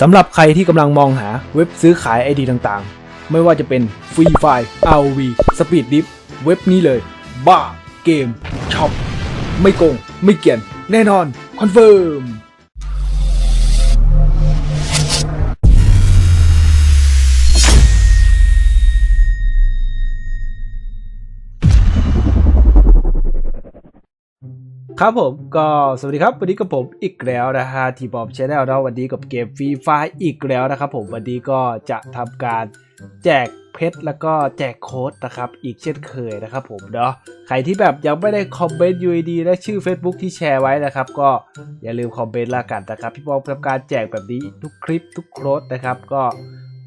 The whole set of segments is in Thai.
สำหรับใครที่กำลังมองหาเว็บซื้อขายไอดีต่างๆ ไม่ว่าจะเป็น Free Fire RV Speed Dip เว็บนี้เลย บ้า เกมช็อปไม่โกง ไม่เกี่ยน แน่นอน คอนเฟิร์ม ครับผมก็สวัสดีครับวันนี้กับผมอีกแล้วนะฮะทีบอมชาแนลนะวันนี้กับเกมฟรีไฟอีกแล้วนะครับผมวันนี้ก็จะทำการแจกเพชรแล้วก็แจกโค้ดนะครับอีกเช่นเคยนะครับผมเนาะใครที่แบบยังไม่ได้คอมเมนต์ UID และชื่อ Facebook ที่แชร์ไว้นะครับ ก็อย่าลืมคอมเมนต์ละกันนะครับพี่บอมทำการแจกแบบนี้ทุกคลิปทุกโค้ดนะครับก็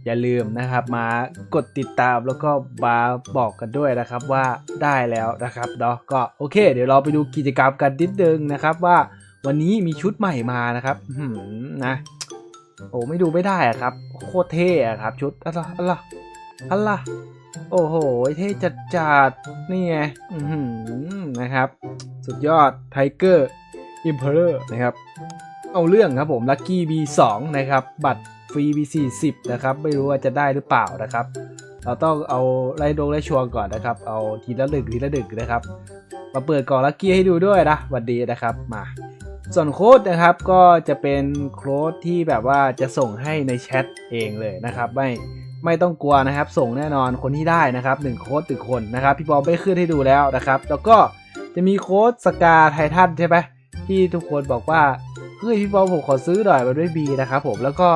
อย่าลืมนะครับมากดติดตามแล้วก็มาบอกกันด้วยนะครับว่าได้แล้วนะครับเนาะก็โอเค เดี๋ยวเราไปดูกิจกรรมกันนิดนึงนะครับว่าวันนี้มีชุดใหม่มานะครับหือนะ โอ้ไม่ดูไม่ได้อะครับ โคตรเท่อะครับ ชุดอะไรอะไรอะไรโอ้โห เท่จัดจัดๆนี่ไงหือนะครับ สุดยอดไทเกอร์อิมเพอเรอร์นะครับ เอาเรื่องครับผมลั c กี้ B2 นะครับ บัตร ฟรี B40 นะครับไม่รู้ว่าจะได้หรือเปล่านะครับ เราต้องเอาไล่ดงไล่ชวร์ก่อนนะครับ เอาทีละหนึ่งทีละหนึ่งนะครับ มาเปิดกล่องลั c กี้ให้ดูด้วยนะวันดีนะครับมา ส่วนโค้ดนะครับก็จะเป็นโค้ดที่แบบว่าจะส่งให้ในแชทเองเลยนะครับ ไม่ไม่ต้องกลัวนะครับ ส่งแน่นอนคนที่ได้นะครับหนึ่งโค้ดตึงคนนะครับพี่บอมไม่ขึ้นให้ดูแล้วนะครับ แล้วก็จะมีโค้ดสกาไททันใช่ไหมที่ทุกคนบอกว่าเฮ้ยพี่บอมผมขอซื้อหน่อยมันด้วยบีนะครับผมแล้วก็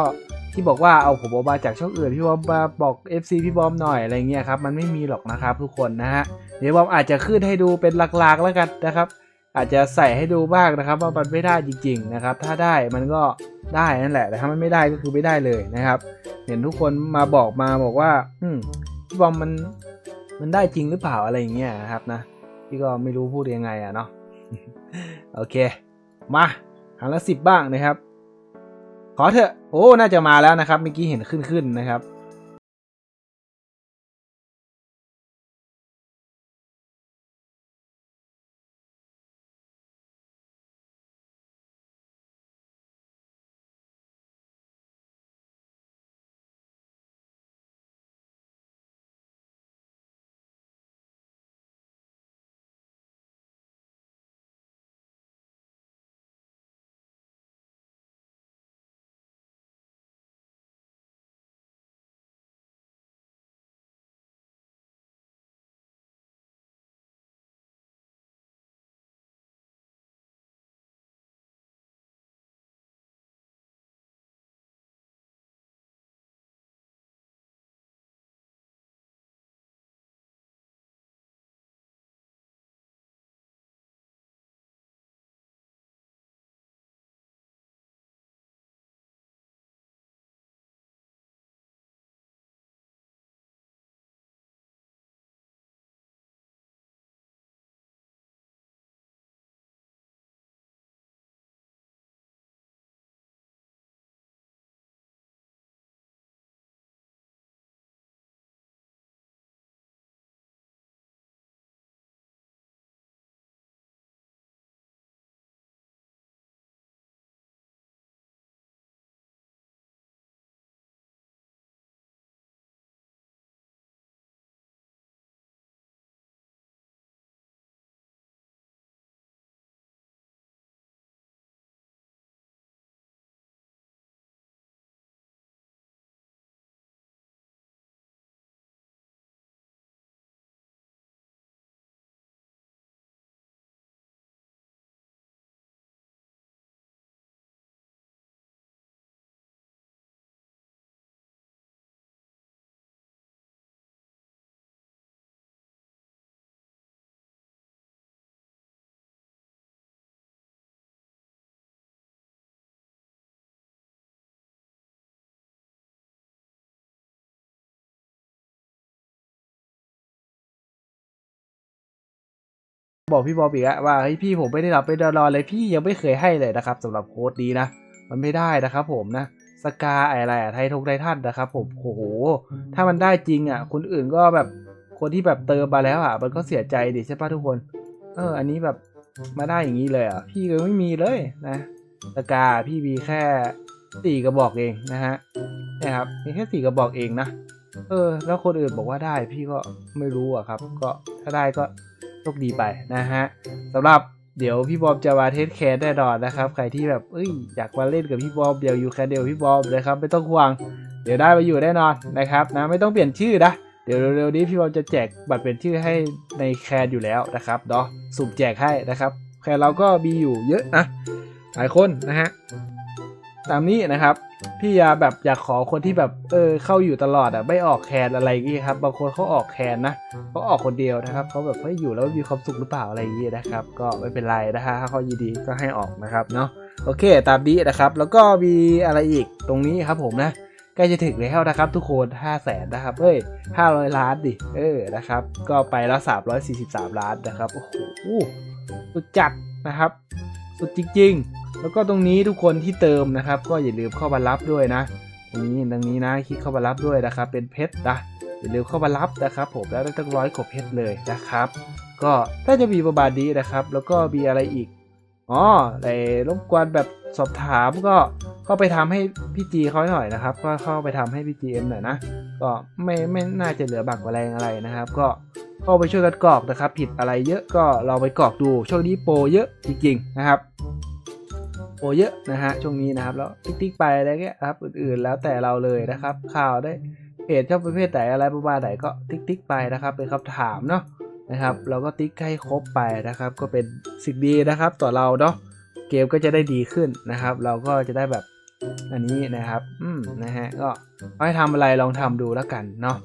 ที่บอกว่าเอาผมออกมาจากช่องอื่นพี่บอมมาบอก FC พี่บอมหน่อยอะไรเงี้ยครับมันไม่มีหรอกนะครับทุกคนนะฮะเดี๋ยวบอมอาจจะขึ้นให้ดูเป็นหลักๆแล้วกันนะครับ อาจจะใส่ให้ดูบ้างนะครับ ว่ามันไม่ได้จริง ๆนะครับ ถ้าได้มันก็ได้นั่นแหละแต่ถ้ามันไม่ได้ก็คือไม่ได้เลยนะครับ เห็นทุกคนมาบอกมาบอกว่า อืมพี่บอมมันมันได้จริงหรือเปล่าอะไรอย่างเงี้ยนะครับนะพี่ก็ไม่รู้พูดยังไงอะเนาะโอเค มาหางละสิบบ้างนะครับ ขอเถอะ โอ้ น่าจะมาแล้วนะครับ เมื่อกี้เห็นขึ้นขึ้นๆนะครับ บอกพี่บอบอีกแล้วว่าเฮ้ยพี่ผมไม่ได้รับไปดรอเลยพี่ยังไม่เคยให้เลยนะครับสำหรับโค้ดนี้นะ มันไม่ได้นะครับ ผมนะสกาอะไรอะไททงไททันนะครับ ผมโอ้โหถ้ามันได้จริงอะ คนอื่นก็แบบคนที่แบบเติมมาแล้วอะ มันก็เสียใจดิใช่ปะทุกคน เออ อันนี้แบบมาได้อย่างนี้เลยอะ พี่ก็ไม่มีเลยนะสกาพี่มีแค่สี่กระบอกเองนะฮะนี่ครับมีแค่สี่กระบอกเองนะเออ แล้วคนอื่นบอกว่าได้พี่ก็ไม่รู้อะครับ ก็ถ้าได้ก็ โชคดีไปนะฮะสำหรับเดี๋ยวพี่บอมจะมาเทสแคนแน่นอนนะครับ ใครที่แบบเอ้ยอยากมาเล่นกับพี่บอมเดี๋ยวอยู่แคนเดียวพี่บอมนะครับไม่ต้องห่วง เดี๋ยวได้มาอยู่แน่นอนนะครับนะไม่ต้องเปลี่ยนชื่อนะเดี๋ยวเร็วๆนี้พี่บอมจะแจกบัตรเปลี่ยนชื่อให้ในแคนอยู่แล้วนะครับเนาะสุ่มแจกให้นะครับแคนเราก็มีอยู่เยอะนะหลายคนนะฮะ ตามนี้นะครับ พี่ยาแบบอยากขอคนที่แบบเออเข้าอยู่ตลอดอะไม่ออกแคนอะไรอย่างงี้ครับ บางคนเขาออกแคนนะเขาออกคนเดียวนะครับเขาแบบไม่อยู่แล้วมีความสุขหรือเปล่าอะไรอย่างงี้นะครับ ก็ไม่เป็นไรนะฮะถ้าเขายินดีก็ให้ออกนะครับเนาะโอเค ตามนี้นะครับ แล้วก็มีอะไรอีกตรงนี้ครับผมนะใกล้จะถึงแล้วนะครับ ทุกคน5 0 0แสนนะครับเอ้ย500 ล้านดิเออนะครับ ก็ไปแล้ว343 ล้านนะครับโอ้โหสุดจัดนะครับ สุดจริง ๆ แล้วก็ตรงนี้ทุกคนที่เติมนะครับ ก็อย่าลืมเข้ามารับด้วยนะตรงนี้ตรงนี้นะคลิกเข้ามารับด้วยนะครับ เป็นเพชรนะอย่าลืมเข้ามารับนะครับ ผมแล้วได้ตั้งร้อยกว่าเพชรเลยนะครับ ก็ถ้าจะมีประมาณนี้นะครับ แล้วก็มีอะไรอีกอ๋อในรบกวนแบบสอบถามก็เข้าไปทำให้พี่จีเขาหน่อยนะครับ ก็เข้าไปทำให้พี่จีเอ็มหน่อยนะก็ไม่ไม่น่าจะเหลือบักแมลงอะไรนะครับ ก็เข้าไปช่วยกันกรอกนะครับ ผิดอะไรเยอะก็เราไปกรอกดูช่วงนี้โปรเยอะจริงๆนะครับ โปรเยอะนะฮะช่วงนี้นะครับแล้วติ๊กๆไปอะไรเงี้ยครับอื่นๆ แล้วแต่เราเลยนะครับ ข่าวได้เพจชอบประเภทไหนอะไรประมาณไหนก็ติ๊กๆไปนะครับ เป็นคำถามเนาะนะครับ เราก็ติ๊กให้ครบไปนะครับ ก็เป็นสิ่งดีนะครับ ต่อเราเนาะเกมก็จะได้ดีขึ้นนะครับ เราก็จะได้แบบอันนี้นะครับ อืมนะฮะก็ให้ทำอะไรลองทำดูแล้วกันเนาะ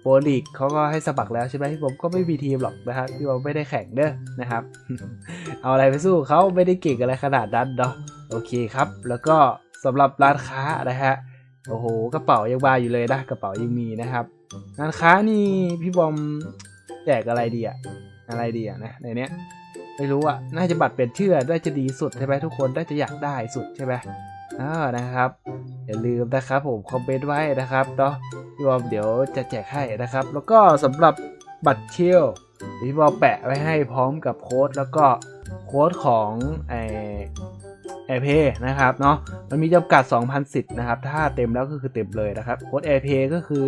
โปรลีกเขาก็ให้สมัครแล้วใช่ไหมพี่ผมก็ไม่มีทีมหรอกนะครับพี่ผมไม่ได้แข่งเด้อนะครับ เอาอะไรไปสู้เขาไม่ได้เก่งอะไรขนาดนั้นเนาะโอเคครับ แล้วก็สำหรับร้านค้านะฮะโอ้โหกระเป๋ายังบาอยู่เลยนะกระเป๋ายังมีนะครับร้านค้านี่พี่บอมแจกอะไรดีอะอะไรดีอะนะในเนี้ยไม่รู้อะน่าจะบัตรเป็นเชื่อได้จะดีสุดใช่ไหมทุกคนได้จะอยากได้สุดใช่ไหมอ่านะครับ อย่าลืมนะครับผมคอมเมนต์ไว้นะครับเนาะพี่บอมเดี๋ยวจะแจกให้นะครับ แล้วก็สำหรับบัตรเชียวพี่บอมแปะไว้ให้พร้อมกับโค้ดแล้วก็โค้ดของไอแอร์เพนะครับเนาะมันมีจำกัด 2,000 สิทธิ์นะครับ ถ้าเต็มแล้วก็คือเต็มเลยนะครับโค้ดแอร์เพก็คือ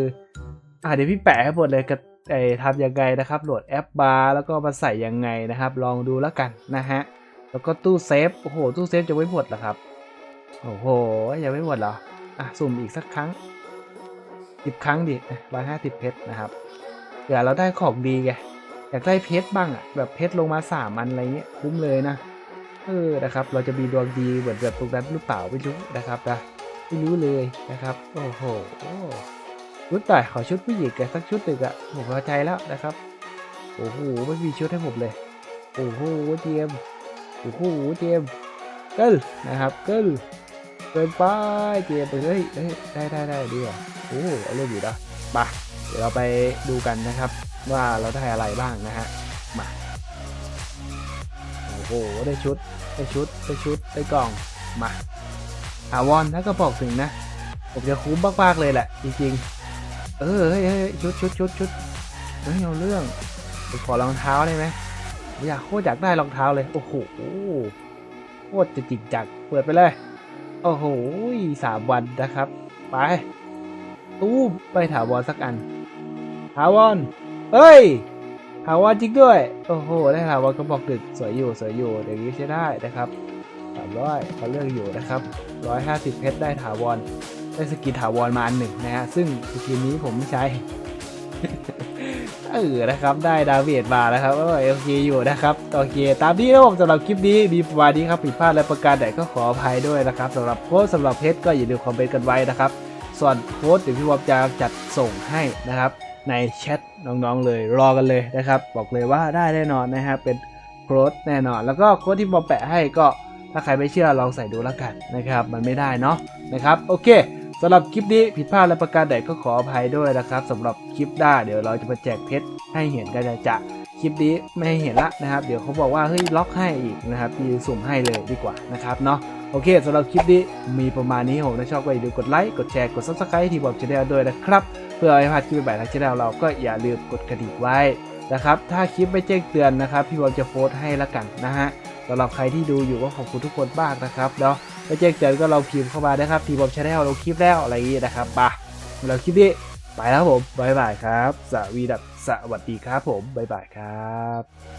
อ่าเดี๋ยวพี่แปะให้หมดเลยกับไอทำยังไงนะครับโหลดแอปบาร์แล้วก็มาใส่ยังไงนะครับ ลองดูแล้วกันนะฮะแล้วก็ตู้เซฟโอ้โหตู้เซฟจะไม่หมดเหรอครับ โอ้โห ยังไม่หมดเหรอ อะ สุ่มอีกสักครั้งสิบครั้งดิร้อยห้าสิบเพชรนะครับเผื่อเราได้ของดีไงอยากได้เพชรบ้างอะแบบเพชรลงมาสามอันอะไรเงี้ยคุ้มเลยนะเออนะครับ เราจะมีดวงดีเหมือนแบบตรงนั้นหรือเปล่าไม่รู้นะครับนะไม่รู้เลยนะครับ โอ้โหชุดหน่อยขอชุดผู้หญิงกันสักชุดหนึ่งอะผมพอใจแล้วนะครับ โอ้โหไม่มีชุดให้ผมเลย โอ้โหเจมโอ้โหเจม เกิลนะครับเกิลเกินไปเจมไปเฮ้ยเฮ้ยได้ได้ได้ดีอะโอ้เอาเรื่องอยู่นะมาเดี๋ยวเราไปดูกันนะครับ ว่าเราได้อะไรบ้างนะฮะมาโอ้โหได้ชุดได้ชุดได้ชุดได้กล่องมาอาวอนถ้าก็บอกถึงนะ ผมจะคุ้มมากๆเลยแหละ จริงๆ เออเฮ้ยเฮ้ยชุดชุดชุดชุดเฮ้ยเอาเรื่องผมขอรองเท้าได้ไหมอยากโคตรอยากได้รองเท้าเลย โอ้โห โคตรจะจริงจังเปิดไปเลย โอ้โหสามวันนะครับ ไป ตู้ไปถาวรสักอัน ถาวร เฮ้ย ถาวรจริงด้วย โอ้โห ได้ถาวรก็บอกดึก สวยอยู่สวยอยู่อย่างนี้ใช้ได้นะครับสามร้อยเขาเลือกอยู่นะครับร้อยห้าสิบเพชรได้ถาวร ได้สกินถาวรมาอันหนึ่งนะฮะ ซึ่งสกินนี้ผมไม่ใช้ เออนะครับได้ดาเมจมาแล้วครับโอเคอยู่นะครับโอเค ตามนี้นะผมสำหรับคลิปนี้มีประมาณนี้ครับผิดพลาดและประการใดก็ขออภัยด้วยนะครับสำหรับโค้ดสำหรับเพชรก็อย่าลืมคอมเมนต์กันไว้นะครับส่วนโค้ดเดี๋ยวพี่วอมจะจัดส่งให้นะครับ ในแชทน้องๆเลยรอกันเลยนะครับ บอกเลยว่าได้แน่นอนนะครับเป็นโค้ดแน่นอน แล้วก็โค้ดที่บอมแปะให้ก็ถ้าใครไม่เชื่อลองใส่ดูแล้วกันนะครับ มันไม่ได้เนาะนะครับโอเค สำหรับคลิปนี้ผิดพลาดและประการใดก็ขออภัยด้วยนะครับสำหรับคลิปหน้าเดี๋ยวเราจะมาแจกเพชรให้เห็นกันจะจะคลิปนี้ไม่ให้เห็นละนะครับ เดี๋ยวเขาบอกว่าเฮ้ยล็อกให้อีกนะครับพี่สุ่มให้เลยดีกว่านะครับเนาะโอเคสำหรับคลิปนี้มีประมาณนี้ผมถ้าชอบก็อย่าลืมกดไลค์กดแชร์กด subscribe ที่บอกช anel ด้วยนะครับ เพื่อไม่พลาดคลิปใหม่ๆทางช anel เราก็อย่าลืมกดกระดิ่งไว้นะครับถ้าคลิปไม่แจ้งเตือนนะครับ พี่บอมจะโพสต์ให้ละกันนะฮะสำหรับใครที่ดูอยู่ก็ขอบคุณทุกคนมากนะครับเนาะ ก็แจ้งเตือนก็เราพิมพ์เข้ามานะครับทีบอมชาแนลลงคลิปแล้วอะไรอย่างนี้นะครับปะเราคลิปนี้ไปแล้วผมบ๊ายบายครับ สวีดับสวัสดีครับผมบ๊ายบายครับ